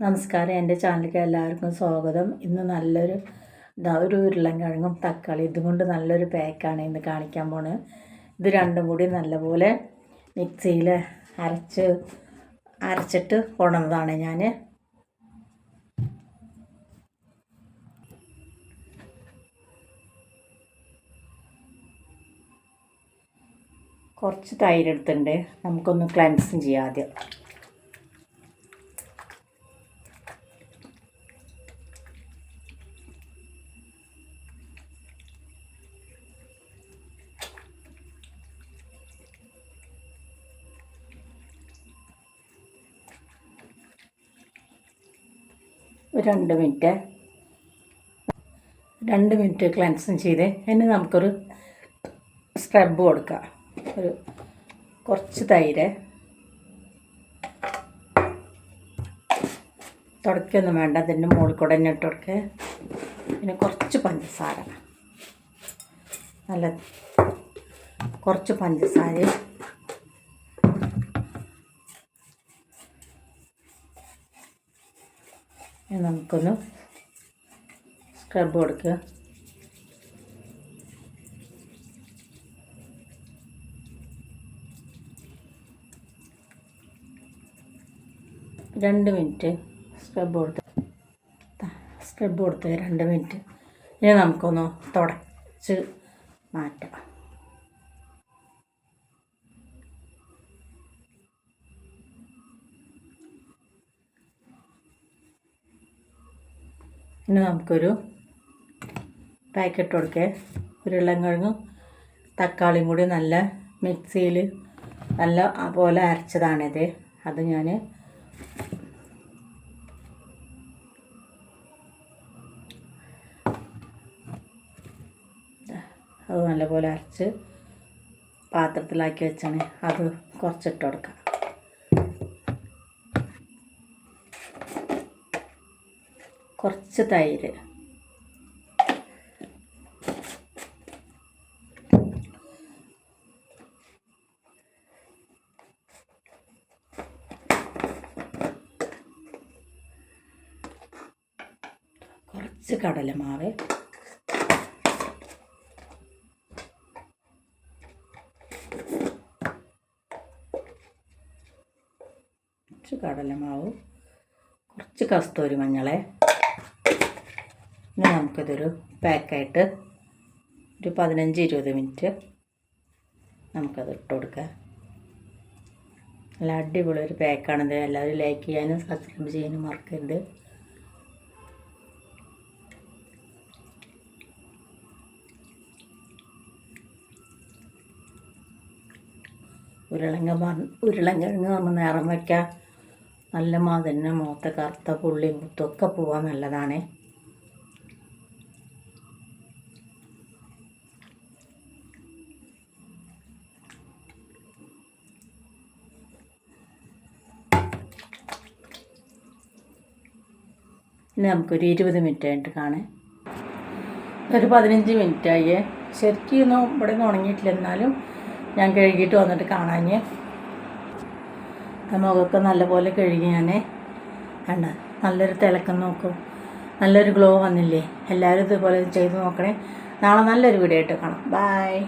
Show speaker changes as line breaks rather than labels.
നമസ്കാരം. എന്റെ ചാനലിലേക്ക് എല്ലാവർക്കും സ്വാഗതം. ഇന്ന് നല്ലൊരു ഇതാ ഒരു ഉരുളൻകിഴങ്ങും തക്കാളി ഇതുകൊണ്ട് നല്ലൊരു പാക്കാണ് ഇന്ന് കാണിക്കാൻ പോണത് ഇത് രണ്ടും കൂടി നല്ലപോലെ മിക്സിയിൽ അരച്ച് അരച്ചിട്ട് കൊണ്ടുവന്നതാണ് ഞാൻ കുറച്ച് തൈരെടുത്തിട്ടുണ്ട് നമുക്കൊന്ന് ക്ലൻസും ചെയ്യാം ആദ്യം. രണ്ട് മിനിറ്റ്. രണ്ട് മിനിറ്റ് ക്ലൻസും ചെയ്ത് ഇനി നമുക്കൊരു സ്ക്രബ് കൊടുക്കാം. ഒരു കുറച്ച് തൈര്. തുടക്കൊന്നും വേണ്ട. അതിന്റെ മുകളിൽ കൂടെ തന്നെ ഇട്ട് കൊടുക്കുക പിന്നെ കുറച്ച് പഞ്ചസാര. നല്ല കുറച്ച് പഞ്ചസാര നമുക്കൊന്ന് സ്ക്രബ് കൊടുക്കുക. രണ്ട് മിനിറ്റ് സ്ക്രബ് കൊടുത്ത് സ്ക്രബ് കൊടുത്ത് രണ്ട് മിനിറ്റ്. ഇനി നമുക്കൊന്ന് തുടച്ച് മാറ്റാം. ഇനി നമുക്കൊരു പാക്കറ്റ് കൊടുക്കേ ഉരുളൻകിഴങ്ങും തക്കാളിയും കൂടി നല്ല മിക്സിയിൽ നല്ല പോലെ അരച്ചതാണിത്. അത് ഞാൻ അത് നല്ലപോലെ അരച്ച് പാത്രത്തിലാക്കി വെച്ചാണ്. അത് കുറച്ചിട്ട് കൊടുക്കാം കുറച്ച് തൈര്. കുറച്ച് കടലമാവ്. കുറച്ച് കടലമാവ്. കുറച്ച് കസ്തൂരി മഞ്ഞളെ. ഇനി നമുക്കിതൊരു പാക്കായിട്ട് ഒരു പതിനഞ്ച് ഇരുപത് മിനിറ്റ് നമുക്കത് ഇട്ട് കൊടുക്കാം. നല്ല അടിപൊളി ഒരു പാക്കാണിത്. എല്ലാവരും ലൈക്ക് ചെയ്യാനും സബ്സ്ക്രൈബ് ചെയ്യാനും മറക്കരുത്. ഉരുളങ്ങ ഉരുളങ്കിഴങ്ങ് നമ്മൾ നിറം വയ്ക്കുക നല്ല മതിന് മുഖത്തെ കറുത്ത പുള്ളിയും മുത്തൊക്കെ പോവാൻ നല്ലതാണ്. ഇനി നമുക്കൊരു ഇരുപത് മിനിറ്റ് ആയിട്ട് കാണാം. ഒരു പതിനഞ്ച് മിനിറ്റ് ആയേ. ശരിക്കും ഇവിടെ നിന്ന് ഉണങ്ങിയിട്ടില്ല. എന്നാലും ഞാൻ കഴുകിയിട്ട് വന്നിട്ട് കാണാഞ്ഞ്. മുഖമൊക്കെ നല്ലപോലെ കഴുകി ഞാൻ കണ്ട? നല്ലൊരു തിളക്കം നോക്കും. നല്ലൊരു ഗ്ലോ വന്നില്ലേ? എല്ലാവരും ഇതുപോലെ ചെയ്ത് നോക്കണേ. നാളെ നല്ലൊരു വീഡിയോ ആയിട്ട് കാണാം. ബായ്